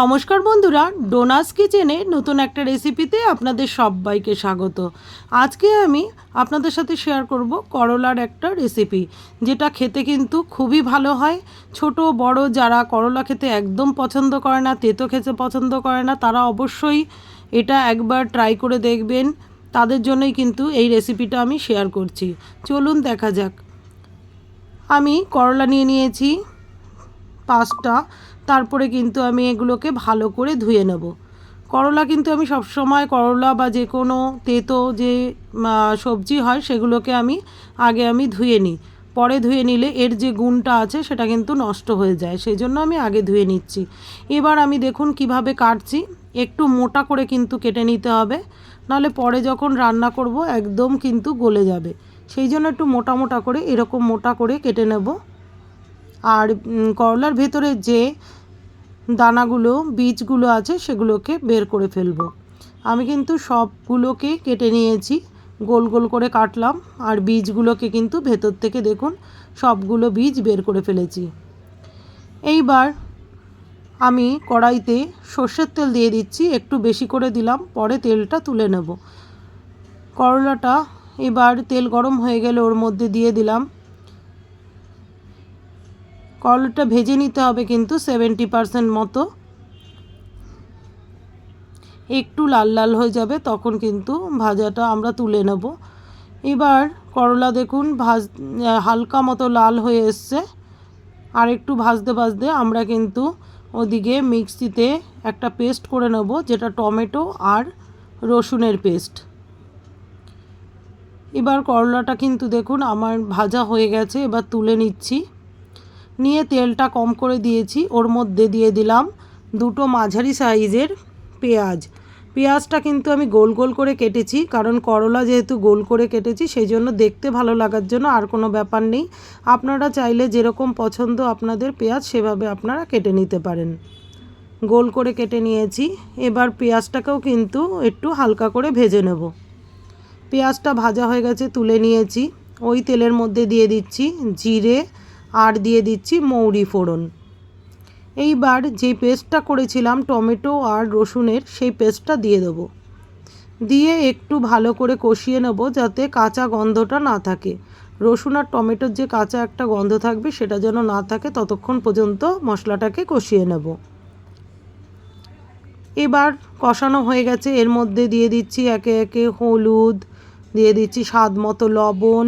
নমস্কার বন্ধুরা ডোনাস কিচেনে নতুন একটা রেসিপিতে আপনাদের সবাইকে স্বাগত। আজকে আমি আপনাদের সাথে শেয়ার করব করলার একটা রেসিপি যেটা খেতে কিন্তু খুবই ভালো হয়। ছোট, বড়, যারা করলা খেতে একদম পছন্দ করে না, তেতো খেতে পছন্দ করে না, তারা অবশ্যই এটা একবার ট্রাই করে দেখবেন। তাদের জন্যই কিন্তু এই রেসিপিটা আমি শেয়ার করছি। চলুন দেখা যাক। আমি করলা নিয়ে নিয়েছি। পাঁচটা, তারপরে কিন্তু আমি এগুলোকে ভালো করে ধুয়ে নেব। করলা কিন্তু আমি সবসময় করলা বা যে কোনো তেতো যে সবজি হয় সেগুলোকে আমি আগে আমি ধুয়ে নিই। পরে ধুয়ে নিলে এর যে গুণটা আছে সেটা কিন্তু নষ্ট হয়ে যায় সেই জন্য আমি আগে ধুয়ে নিচ্ছি। এবার আমি দেখুন কীভাবে কাটছি, একটু মোটা করে কিন্তু কেটে নিতে হবে, নাহলে পরে যখন রান্না করব একদম কিন্তু গলে যাবে। সেই জন্য একটু মোটা মোটা করে, এরকম মোটা করে কেটে নেব। আর করলার ভেতরে যে দানাগুলো, বীজগুলো আছে সেগুলোকে বের করে ফেলব। আমি কিন্তু সবগুলোকে কেটে নিয়েছি, গোল গোল করে কাটলাম, আর বীজগুলোকে কিন্তু ভেতর থেকে দেখুন, সবগুলো বীজ বের করে ফেলেছি। এইবার আমি কড়াইতে সর্ষের তেল দিয়ে দিচ্ছি, একটু বেশি করে দিলাম, পরে তেলটা তুলে নেব। করলাটা এবার তেল গরম হয়ে গেলে ওর মধ্যে দিয়ে দিলাম করলাটা ভেজে নিতে হবে কিন্তু সেভেন্টি পারসেন্ট মতো। একটু লাল লাল হয়ে যাবে, তখন কিন্তু ভাজাটা আমরা তুলে নেব। এবার করলা দেখুন, ভাজ, হালকা মতো লাল হয়ে এসছে। আর একটু ভাজতে ভাজতে আমরা কিন্তু ওদিকে মিক্সিতে একটা পেস্ট করে নেব, যেটা টমেটো আর রসুনের পেস্ট। এবার করলাটা কিন্তু দেখুন, আমার ভাজা হয়ে গেছে, এবার তুলে নিচ্ছি। নিয়ে তেলটা কম করে দিয়েছি। ওর মধ্যে দিয়ে দিলাম দুটো মাঝারি সাইজের পেঁয়াজ। পেঁয়াজটা কিন্তু আমি গোল গোল করে কেটেছি, কারণ করলা যেহেতু গোল করে কেটেছি, সেই জন্য দেখতে ভালো লাগার জন্য আর কোনো ব্যাপার নেই। আপনারা চাইলে যেরকম পছন্দ আপনাদের পেঁয়াজ, সেভাবে আপনারা কেটে নিতে পারেন। গোল করে কেটে নিয়েছি। এবার পেঁয়াজটাকেও কিন্তু একটু হালকা করে ভেজে নেব। পেঁয়াজটা ভাজা হয়ে গেছে, তুলে নিয়েছি। ওই তেলের মধ্যে দিয়ে দিচ্ছি জিরে আর দিয়ে দিচ্ছি মৌরি ফোড়ন। এইবার যে পেস্টটা করেছিলাম, টমেটো আর রসুনের, সেই পেস্টটা দিয়ে দেবো। দিয়ে একটু ভালো করে কষিয়ে নেব যাতে কাঁচা গন্ধটা না থাকে। রসুন আর টমেটোর যে কাঁচা একটা গন্ধ থাকবে, সেটা যেন না থাকে, ততক্ষণ পর্যন্ত মশলাটাকে কষিয়ে নেব। এবার কষানো হয়ে গেছে। এর মধ্যে দিয়ে দিচ্ছি একে একে হলুদ, দিয়ে দিচ্ছি স্বাদ মতো লবণ।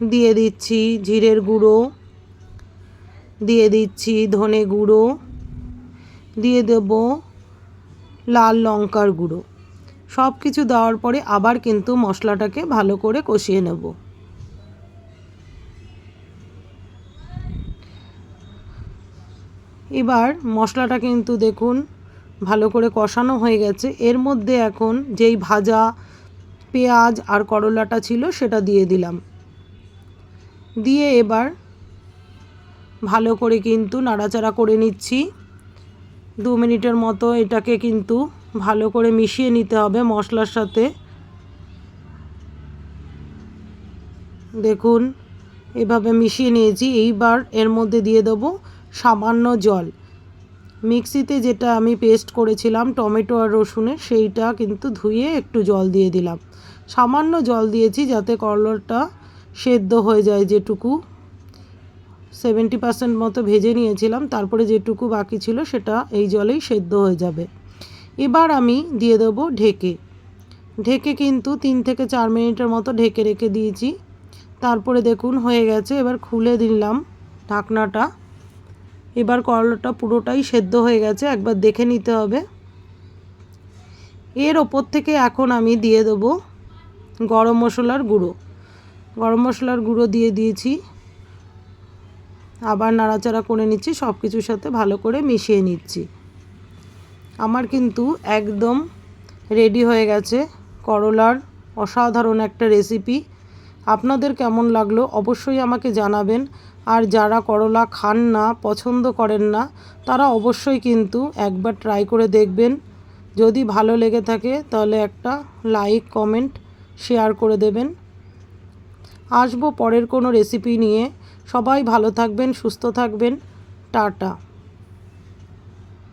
দিয়ে দিচ্ছি জিরের গুঁড়ো, দিয়ে দিচ্ছি ধনে গুঁড়ো, দিয়ে দেব লাল লঙ্কার গুঁড়ো। সব কিছু দেওয়ার পরে আবার কিন্তু মশলাটাকে ভালো করে কষিয়ে নেব। এবার মশলাটা কিন্তু দেখুন ভালো করে কষানো হয়ে গেছে। এর মধ্যে এখন যেই ভাজা পেঁয়াজ আর করলাটা ছিল সেটা দিয়ে দিলাম। দিয়ে এবার ভালো করে কিন্তু নাড়াচাড়া করে নিচ্ছি। দু মিনিটের মতো এটাকে কিন্তু ভালো করে মিশিয়ে নিতে হবে মশলার সাথে। দেখুন, এভাবে মিশিয়ে নিয়েছি। এইবার এর মধ্যে দিয়ে দেবো সামান্য জল। মিক্সিতে যেটা আমি পেস্ট করেছিলাম, টমেটো আর রসুনের, সেইটা কিন্তু ধুয়ে একটু জল দিয়ে দিলাম। সামান্য জল দিয়েছি যাতে করলাটা সেদ্ধ হয়ে যায় যেটুকু। সেভেন্টি পার্সেন্ট মতো ভেজে নিয়েছিলাম, তারপরে যেটুকু বাকি ছিল সেটা এই জলেই সেদ্ধ হয়ে যাবে। এবার আমি দিয়ে দেবো ঢেকে। ঢেকে কিন্তু তিন থেকে চার মিনিটের মতো ঢেকে রেখে দিয়েছি। তারপরে দেখুন হয়ে গেছে, এবার খুলে দিলাম ঢাকনাটা। এবার করলাটা পুরোটাই সেদ্ধ হয়ে গেছে, একবার দেখে নিতে হবে। এর ওপর থেকে এখন আমি দিয়ে দেবো গরম মশলার গুঁড়ো। গরম মশলার গুঁড়ো দিয়ে দিয়েছি। আবার নাড়াচাড়া করে নিচ্ছি সব কিছুর সাথে ভালো করে মিশিয়ে নিচ্ছি। আমার কিন্তু একদম রেডি হয়ে গেছে করলার অসাধারণ একটা রেসিপি আপনাদের কেমন লাগল অবশ্যই আমাকে জানাবেন। আর যারা করলা খান না, পছন্দ করেন না, তারা অবশ্যই কিন্তু একবার ট্রাই করে দেখবেন। যদি ভালো লেগে থাকে তাহলে একটা লাইক কমেন্ট শেয়ার করে দেবেন। আসব পরের কোনো রেসিপি নিয়ে। সবাই ভালো থাকবেন সুস্থ থাকবেন। টাটা।